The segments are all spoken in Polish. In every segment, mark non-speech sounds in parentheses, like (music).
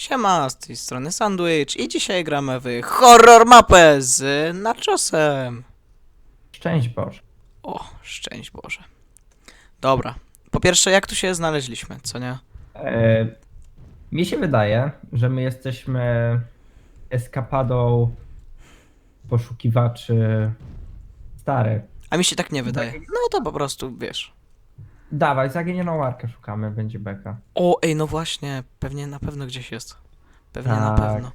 Siema, z tej strony Sandwich i dzisiaj gramy w horror mapę z Nachosem. Szczęść Boże. O, szczęść Boże. Dobra, po pierwsze jak tu się znaleźliśmy, co nie? E, mi się wydaje, że my jesteśmy eskapadą poszukiwaczy stary. A mi się tak nie wydaje. No to po prostu, wiesz. Dawaj, zaginioną łarkę szukamy, będzie beka. O, ej, no właśnie, pewnie na pewno gdzieś jest. Pewnie na Tak. pewno.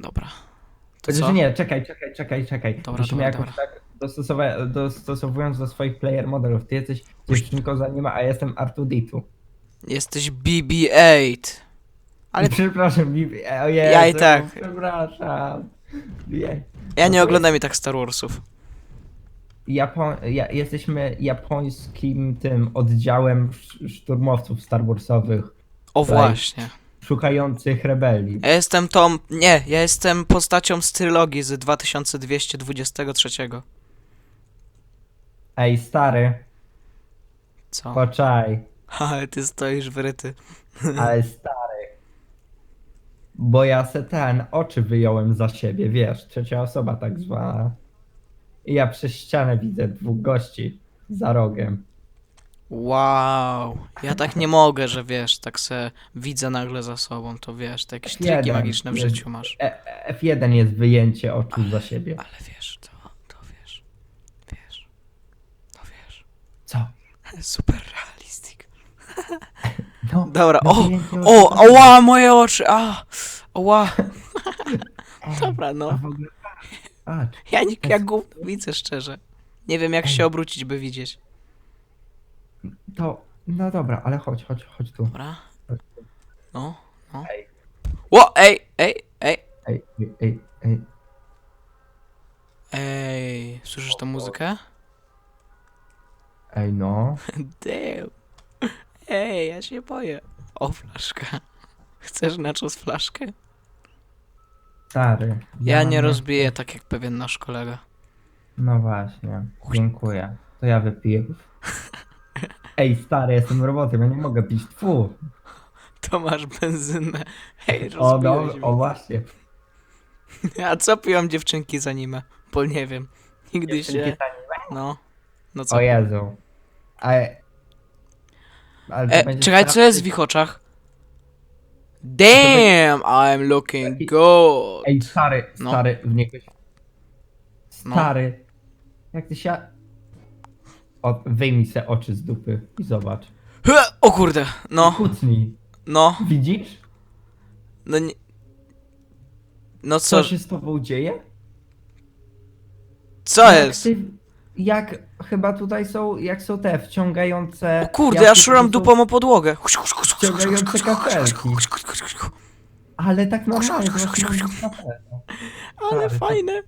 Dobra. To Chociaż co? nie, czekaj, czekaj, czekaj, czekaj. Dobra, Musimy dobra, jakoś tak dostosowa- dostosowując do swoich player modelów. Ty jesteś dziewczynką z anime, a ja jestem Artuditu. Jesteś BB-8. Ale Przepraszam, Bibi. O Jezu, Ja i tak. Przepraszam. Nie. ja nie oglądam i tak Star Warsów. Japo ja, jesteśmy japońskim tym oddziałem sz- szturmowców Star Warsowych O właśnie. szukających rebelii. Ja jestem tą. Nie, ja jestem postacią z trylogii z 2223. Ej, stary, Co? poczaj, (laughs) Ale ty stoisz wryty. (laughs) ale stary. Bo ja se ten oczy wyjąłem za siebie, wiesz, trzecia osoba tak zwana. I ja przez ścianę widzę dwóch gości za rogiem. Wow. Ja tak nie mogę, że wiesz, tak se widzę nagle za sobą, to wiesz, to jakieś triki Jeden magiczne w życiu masz. E F1 jest wyjęcie oczu za siebie. Ale wiesz, to, to wiesz. Wiesz. To wiesz. Co? Super realistic. (laughs) No, Dobra, no o, wyjęcie o, oczu. ała, moje oczy, a, ała. Ej, (laughs) Dobra, a no. w ogóle patrz. Ja, nie, ja gówno widzę szczerze. Nie wiem, jak się obrócić, by widzieć. To, no dobra, ale chodź, chodź, chodź tu. Dobra. No, no. Ej. Ło, ej, ej, ej. Ej, ej, ej, ej. Ej, słyszysz tą muzykę? Ej, no. (laughs) Damn. Ej, ja się boję. O, flaszka. Chcesz naczos flaszkę? Stary. Ja nie rozbiję tak jak pewien nasz kolega. No właśnie, dziękuję. To ja wypiję. (laughs) Ej, stary, jestem robotem, ja nie mogę pić. Tfu. To masz benzynę. Ej, O, no, rozbiłeś o właśnie. (laughs) A co piją dziewczynki za anime? Bo nie wiem. Nigdy się... No. No co? O Jezu. Ale... Ale to E, będzie czekaj, co jest w ich oczach? Damn, I'm looking good. Ej, stary, No. stary, w niego... No. Stary. Jak ty się... O, wyjmij se oczy z dupy i zobacz. O kurde, no, Kucnij. no, Widzisz? no nie... No Co co, się z tobą dzieje? co Jak jest? Ty, jak chyba tutaj są, jak są te wciągające... O kurde, ja szuram są- dupą o podłogę. Wciągające kafelki. Ale tak normalnie. Ale fajne.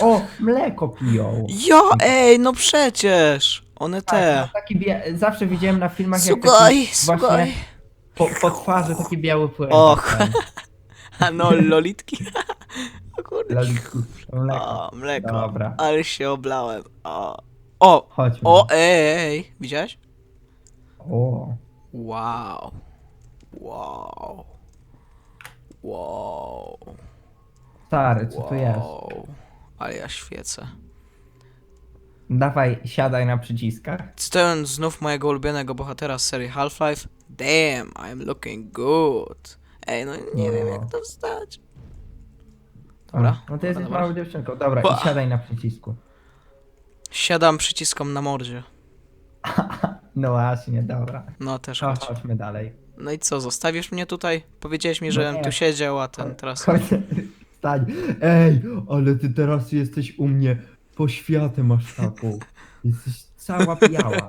O, mleko piją. Ja, ej, no przecież. One Tak, te. no taki bia- zawsze widziałem na filmach jak taki słuchaj. właśnie po, po twarzy taki biały płyn. Och. A no, lolitki. O kurde. Lolitki, mleko. O, mleko. Dobra. Ale się oblałem. O, o, Chodźmy. o, ej, ej. Widziałeś? O. Wow. Wow. Wow. Stary, co tu jest? Wow. Ale ja świecę. Dawaj, siadaj na przyciskach. Cytując znów mojego ulubionego bohatera z serii Half-Life. Damn, I'm looking good. Ej, no nie wiem jak to wstać. Dobra. O, no ty jesteś dobra. małą dziewczynką. Dobra, i siadaj na przycisku. Siadam przyciskom na mordzie. (laughs) No właśnie, dobra. No też To chodź. chodźmy dalej. No i co, zostawisz mnie tutaj? Powiedziałeś mi, No żebym nie. tu siedział, a ten teraz... Chodź, stań. Ej, ale ty teraz jesteś u mnie poświatę masz taką. (laughs) Jesteś cała biała.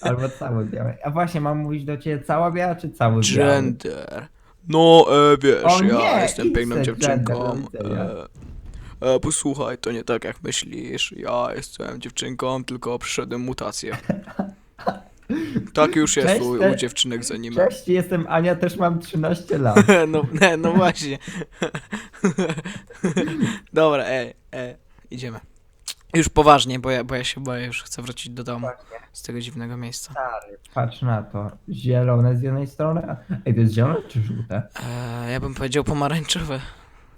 Albo cała biała. A właśnie, mam mówić do ciebie cała biała czy cały biały? Gender. No, e, wiesz, O ja nie, jestem piękną dziewczynką. E, e, posłuchaj, to nie tak jak myślisz. Ja jestem dziewczynką, tylko przyszedłem mutację. (laughs) Tak już jest Cześć, u, te- u dziewczynek z anime. Cześć, jestem Ania, też mam 13 lat. (laughs) No, ne, no właśnie. (laughs) Dobra, ej, ej, idziemy. Już poważnie, bo ja, bo ja się boję, już chcę wrócić do domu Właśnie. z tego dziwnego miejsca. Stary, patrz na to. Zielone z jednej strony. a- Ej, to jest zielone czy żółte? Eee, ja bym powiedział pomarańczowe.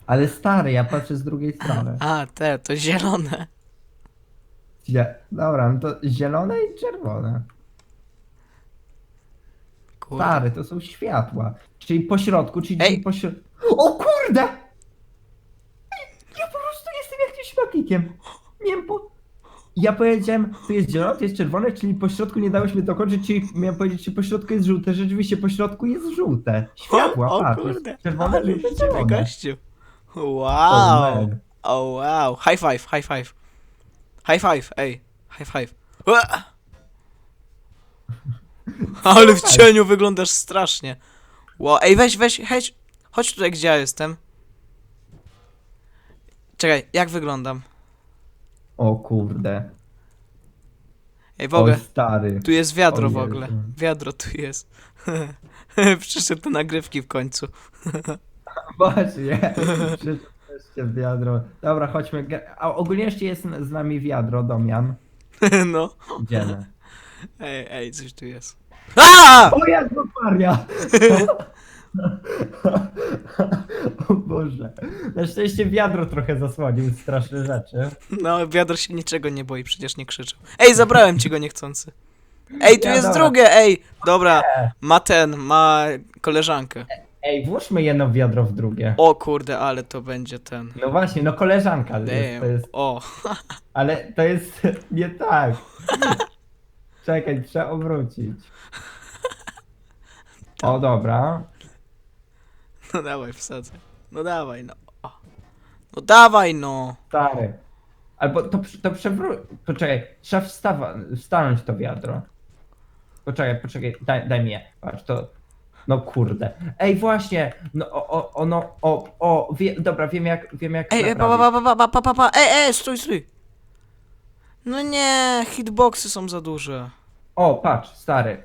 Ale stary, ja patrzę z drugiej strony. A, te, to zielone. Zie- Dobra, no to zielone i czerwone. Kurde. Stary, to są światła. Czyli po środku, czyli Ej. po środku. O kurde! Ej, Ja po prostu jestem jakimś magikiem. Miałem po... Ja powiedziałem, tu jest zielone, tu jest czerwone, czyli po środku nie dałeś mi dokończyć, czyli miałem powiedzieć, czy po środku jest żółte. Rzeczywiście po środku jest żółte. Światła, o, o patrz, kurde. czerwone, Ale żółte, zielone. gościu. Wow. man. O wow. High five, high five. High five, ej. High five. Ua! (laughs) Ale w cieniu wyglądasz strasznie. Wow, ej weź, weź, chodź. Chodź tutaj, gdzie ja jestem. Czekaj, jak wyglądam? O kurde. Ej, w ogóle, O stary. tu jest wiadro w ogóle. Wiadro tu jest. (laughs) Przyszedł do nagrywki w końcu. (laughs) Właśnie. Przyszedł wiadro. Dobra, chodźmy. ge- A ogólnie jeszcze jest z nami wiadro, Domian. (laughs) No. Idziemy. Ej, ej, coś tu jest. A! O Jezu Maria! (laughs) o Boże. Na szczęście wiadro trochę zasłonił straszne rzeczy. No, wiadro się niczego nie boi, przecież nie krzyczał. Ej, zabrałem ci go niechcący. Ej, tu Ja, jest dobra. drugie, ej! Dobra, ma ten, ma koleżankę. Ej, włóżmy jedno wiadro w drugie. O kurde, ale to będzie ten. No właśnie, no koleżanka jest, to Damn. jest, O, (laughs) ale to jest (laughs) nie tak. Czekaj, trzeba obrócić. O, dobra. (laughs) no dawaj, wsadzę. No dawaj, no. O. No dawaj, no. Stary. Albo to, przy- to przewróć. Poczekaj, trzeba wstawa, wstanąć to wiadro. Poczekaj, poczekaj, daj, daj mi je. Patrz, to. No kurde. Ej, właśnie! No, o, o, o, no, o, o, wie, dobra, wiem jak, wiem jak Ej, ej, pa, naprawić. pa, pa, pa, pa, pa, pa, ej, ej, stój, stój. No nie, hitboxy są za duże. O, patrz, stary.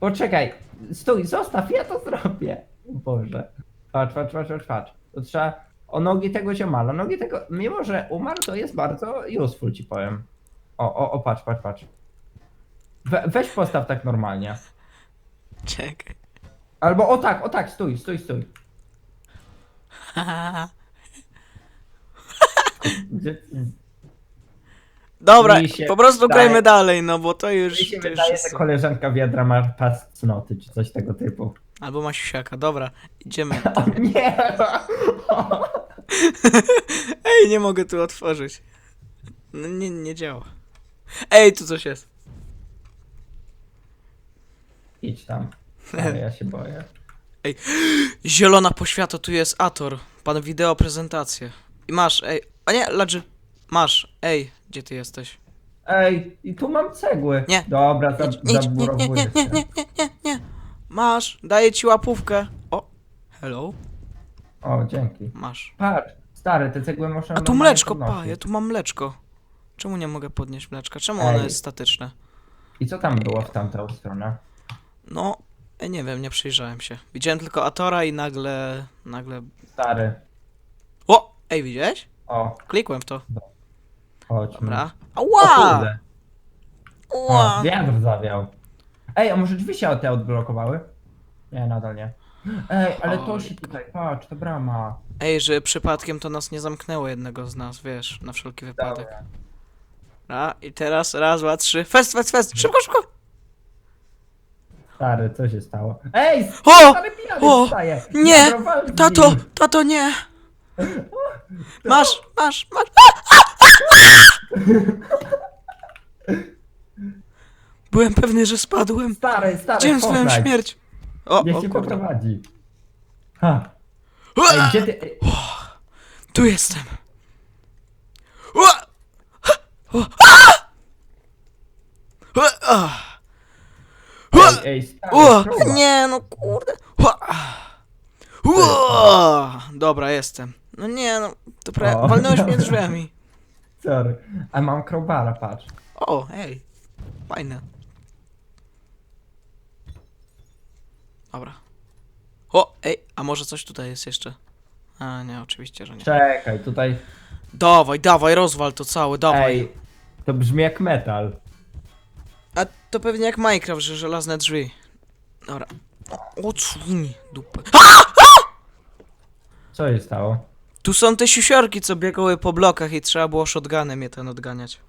Poczekaj, stój, zostaw, ja to zrobię. Boże. Patrz, patrz, patrz, patrz, patrz. To trzeba o nogi tego ziomala. Nogi tego, mimo że umarł, to jest bardzo useful, ci powiem. O, o, o, patrz, patrz, patrz. We, weź postaw tak normalnie. Czekaj. Albo o tak, o tak, stój, stój, stój. (laughs) Gdzie, Dobra, Mi się po prostu wydaje- grajmy dalej, no bo to już... mi się to już wydaje, jest... że koleżanka wiadra ma pas cnoty, czy coś tego typu. Albo ma siusiaka, dobra, idziemy. (laughs) O nie! (laughs) Ej, nie mogę tu otworzyć. No nie, nie działa. Ej, tu coś jest. Idź tam. (laughs) Ale ja się boję. (gasps) Zielona poświata, tu jest Ator. Pan wideo prezentację. I masz, ej. A nie, Ladży. Masz, ej, gdzie ty jesteś? Ej, i tu mam cegły. Nie. Dobra, za, Idź, idź, nie, nie, zaburowuję nie, nie, się. nie, nie, nie, nie. Masz, daję ci łapówkę. O, hello, O, dzięki. masz. Patrz, stary, te cegły muszę A tu normalnie mleczko, pa, podnosić. ja tu mam mleczko. Czemu nie mogę podnieść mleczka? Czemu Ej. ono jest statyczne? I co tam było w tamtą stronę? No, nie wiem, nie przyjrzałem się. Widziałem tylko Atora i nagle, nagle... Stary. O, ej, widziałeś? O, Klikłem w to. Chodźmy. Dobra. O Ała! kurde. Ała! O, wiatr zawiał. Ej, a może drzwi się te odblokowały? Nie, nadal nie. Ej, ale to Oj. się tutaj, patrz, to brama. Ej, że przypadkiem to nas nie zamknęło jednego z nas, wiesz, na wszelki wypadek. Dobra. A, i teraz raz, dwa, trzy. Fest, fest, fest! Szybko, szybko! Stary, co się stało? Ej, O! stary pijany O! wstaje. Nie! Dobra, walcz z Tato! nim. Tato, nie! (laughs) Masz, masz, masz! (laughs) Byłem pewny, że spadłem. Stary, stary, Widziałem swoją śmierć. O, Niech o cię poprowadzi. Ha. Ej, gdzie ty... Ej, Tu jestem. Ua! Ua! Ua! ej, ej stary, Ua! próba. Nie, no kurde. Ua! Ua! Dobra, jestem. No nie, no, to prawie O. walnąłeś mnie (laughs) drzwiami. Sorry. A mam crowbara, patrz. O, ej. Fajne. Dobra. O, ej, a może coś tutaj jest jeszcze? A, nie, oczywiście, że nie. Czekaj, tutaj Dawaj, dawaj, rozwal to całe, dawaj. Ej, to brzmi jak metal. A to pewnie jak Minecraft, że żelazne drzwi. Dobra. O, cuni, dupę. Co się stało? Tu są te siusiorki, co biegały po blokach i trzeba było shotgunem je ten odganiać.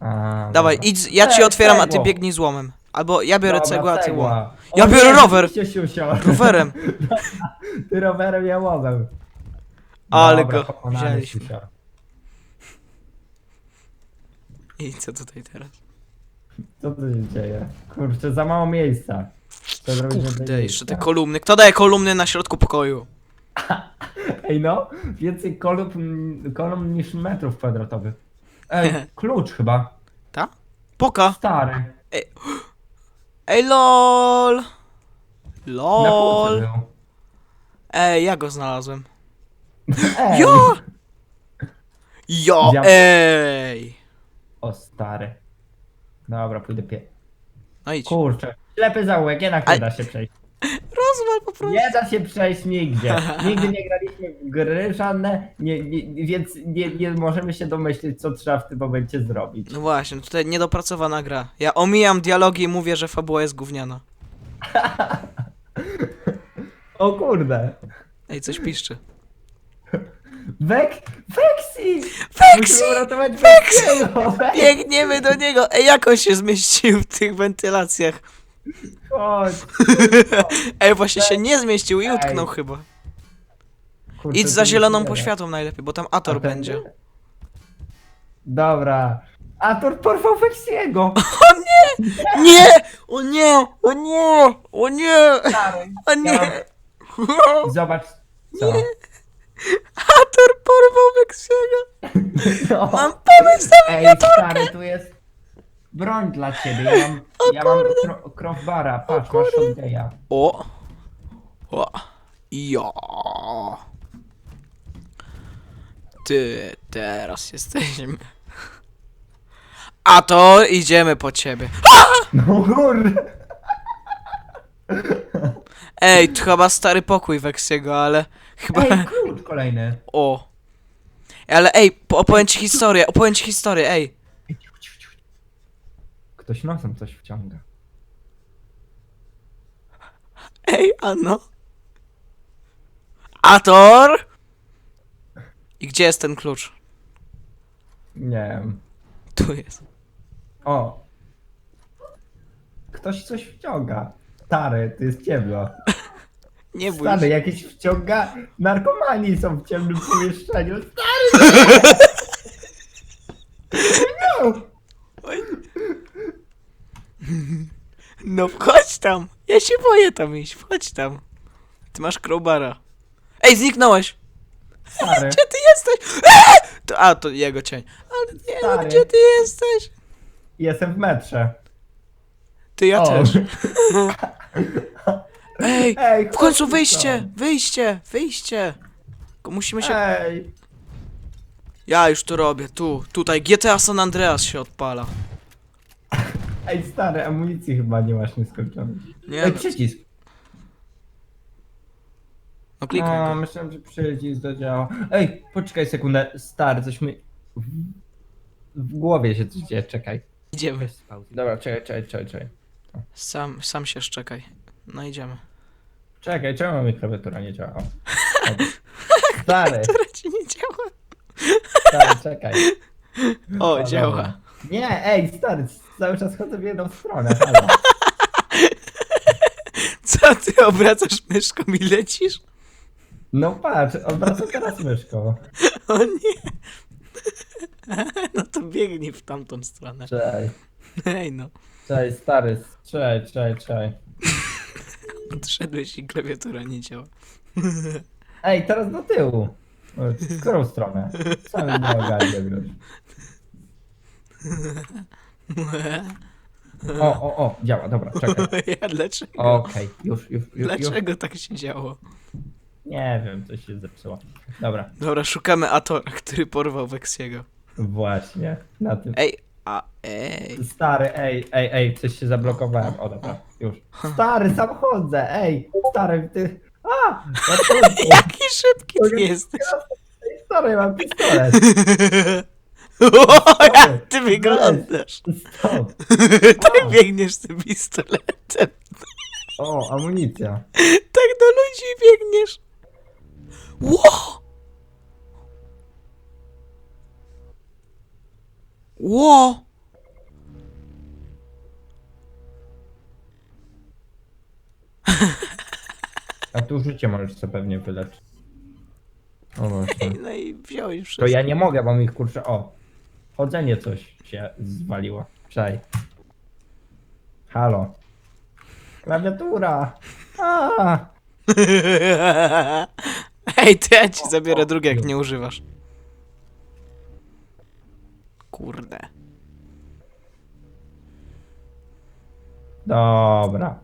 A, Dawaj, dobra. idź, ja ci Ej, otwieram, a ty cegło. biegnij złomem. Albo ja biorę Dobra, cegłę, a ty cegła. łom. O Ja biorę nie, rower. rzeczywiście. Rowerem. (laughs) Ty rowerem, ja łomem. Ale Dobra, go pokonany, wzięliśmy. I co tutaj teraz? Co tu się dzieje? Kurczę, za mało miejsca. Zrobić, żeby Kurde, miejsca? jeszcze te kolumny. Kto daje kolumny na środku pokoju? (laughs) Ej no, więcej kolumn, kolumn niż metrów kwadratowych. Ej, klucz chyba. Ta? Poka. Stary. Ej, lol. Na półce Lol. był. Ej, ja go znalazłem. Ej. Jo! Jo, Ja- ej! O stary. Dobra, pójdę pie... No idź. Kurczę. Ślepy zaułek, jednak nie da się przejść. Rozwal po prostu. Nie da się przejść nigdzie. (laughs) Nigdy nie graliśmy w gry żadne, nie, nie, więc nie, nie możemy się domyślić, co trzeba w tym momencie zrobić. No właśnie, tutaj niedopracowana gra. Ja omijam dialogi i mówię, że fabuła jest gówniana. (laughs) O kurde. Ej, coś piszczy. Wek... Vexi! Vexi! Musimy uratować! Vexi! Biegniemy do niego! Ej, jak on się zmieścił w tych wentylacjach? Chodź. (laughs) Ej, właśnie się nie zmieścił i utknął chyba. Kurczę, Idź za zieloną nie poświatą najlepiej, bo tam Ator będzie. Dobra. Ator porwał Vexiego! (laughs) Nie! O nie! O nie! O nie! O nie! (laughs) Zobacz. Co? Ator porwał Weksiego! No. Mam pomysł na Ej, stary, tu jest broń dla ciebie. Ja mam, (laughs) ja mam kro, crowbara. Patrz, masz. O! O! Ja! Ty, teraz jesteśmy. A to idziemy po ciebie. (laughs) No kurde. Ej, to chyba stary pokój Weksiego, ale chyba... Ej, klucz kolejny. O! Ale ej, po- opowiem ci historię, opowiem ci historię, ej! Ktoś nosem coś wciąga. Ej, ano? Ator! I gdzie jest ten klucz? Nie wiem. Tu jest. O. Ktoś coś wciąga. Stary, to jest ciemno. (laughs) Nie bój Stary, się. jakieś wciąga... Narkomani są w ciemnym pomieszczeniu. Stary! (laughs) No! Oj. No wchodź tam! Ja się boję tam iść, wchodź tam. Ty masz crowbara. Ej, zniknąłeś! Stary. Gdzie ty jesteś? Eee! To, a, to jego cień. Ale nie, no, Stary. gdzie ty jesteś? Jestem w metrze. Ty, ja O. też. (laughs) Ej, Ej, w końcu chodź wyjście, wyjście, wyjście. Tylko musimy się... Ej. Ja już to robię, tu, tutaj. GTA San Andreas się odpala. Ej, stary, amunicji chyba nie masz nieskończonej. Nie Ej, no, przycisk. no klikaj No, go. myślałem, że przycisk zadziała. Ej, poczekaj sekundę. Stary, coś mi... W, głowie się coś dzieje, czekaj. Idziemy. Dobra, czekaj, czekaj, czekaj, czekaj. Sam, sam się szczekaj. No idziemy. Czekaj, czemu mi klawiatura nie działa? O. (laughs) Stary, Która ci nie działa? stary, czekaj. O, O, działa. Nie, ej, stary, cały czas chodzę w jedną stronę. Halo. (laughs) Co ty obracasz myszką i lecisz? No patrz, odwracam teraz myszką. (laughs) O nie. (laughs) No to biegnij w tamtą stronę. Czekaj, Ej no. czekaj, stary, czekaj, czekaj, czekaj. Odszedłeś i klawiatura nie działa. Ej, teraz do tyłu. W którą stronę? Sam nie ogarnię już. (laughs) O, o, o, działa, dobra, czekaj. (laughs) Ja dlaczego? Okej, już, już, już, już. Dlaczego tak się działo? Nie wiem, coś się zepsuło. Dobra, Dobra, szukamy Atora, który porwał Weksiego. właśnie, na tym. Ej, a ej. Stary, ej, ej, ej, coś się zablokowałem. O, dobra, już. Stary, sam chodzę, ej, stary, ty... A! ratunku. (laughs) Jaki szybki ty jesteś. Stary, mam pistolet. O, jak ty wyglądasz. Stop. (laughs) Tak biegniesz z tym pistoletem. O, amunicja. Tak do ludzi biegniesz. Ło! Ło! A tu życie możesz sobie pewnie wyleczyć. O właśnie. No i wziąłeś To wszystko. ja nie mogę, bo mi kurczę, o. Chodzenie coś się zwaliło. Czej. Halo. Klawiatura. A, (laughs) Ej, to ja ci zabiorę drugie, jak nie używasz. Kurde. Dobra.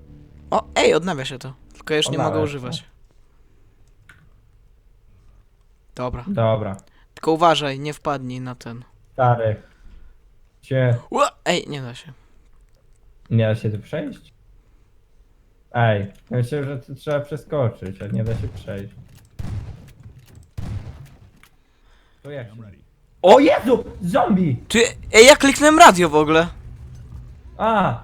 O, ej, odnawia się to. Tylko już nie Odnawia mogę się. używać. Dobra. Dobra. Tylko uważaj, nie wpadnij na ten. Stary. Cię. Ło! Ej, nie da się. Nie da się tu przejść? Ej, ja myślę, że tu trzeba przeskoczyć, a nie da się przejść. To jak? się- O Jezu! Zombie! Ty, ej, ja kliknąłem radio w ogóle. A!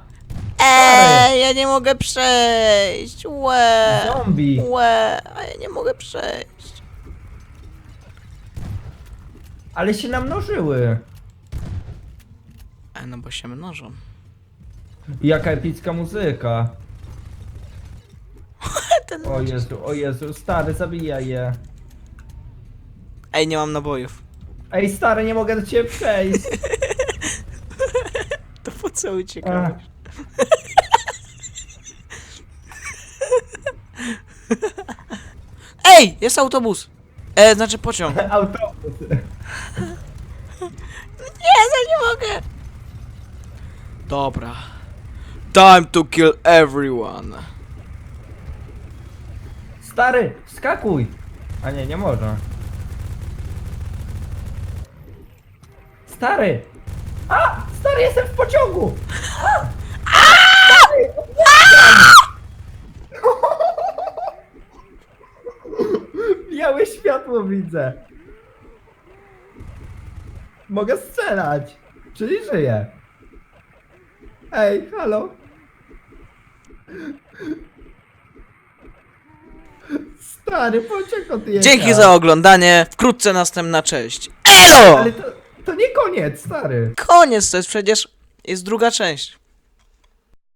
Ej, ja nie mogę przejść. Łe. Zombie! Łe, a ja nie mogę przejść. Ale się namnożyły! E, no bo się mnożą. Jaka epicka muzyka! (laughs) Ten... O Jezu, o Jezu, stary, zabijaj je. Ej, nie mam nabojów. Ej, stary, nie mogę do ciebie przejść! (laughs) To po co uciekałeś? (laughs) Ej, jest autobus. E, znaczy pociąg. Autobus! Nie, ja nie mogę. Dobra. Time to kill everyone. Stary, skakuj! A nie, nie można. Stary! A! Stary, jestem w pociągu! A! Stary! (laughs) Białe światło widzę. Mogę strzelać. Czyli żyję. Ej, halo. Stary, pociąg odjechał. Dzięki za oglądanie. Wkrótce następna część. Elo! Ale to, to nie koniec, stary. Koniec, to jest przecież... Jest druga część.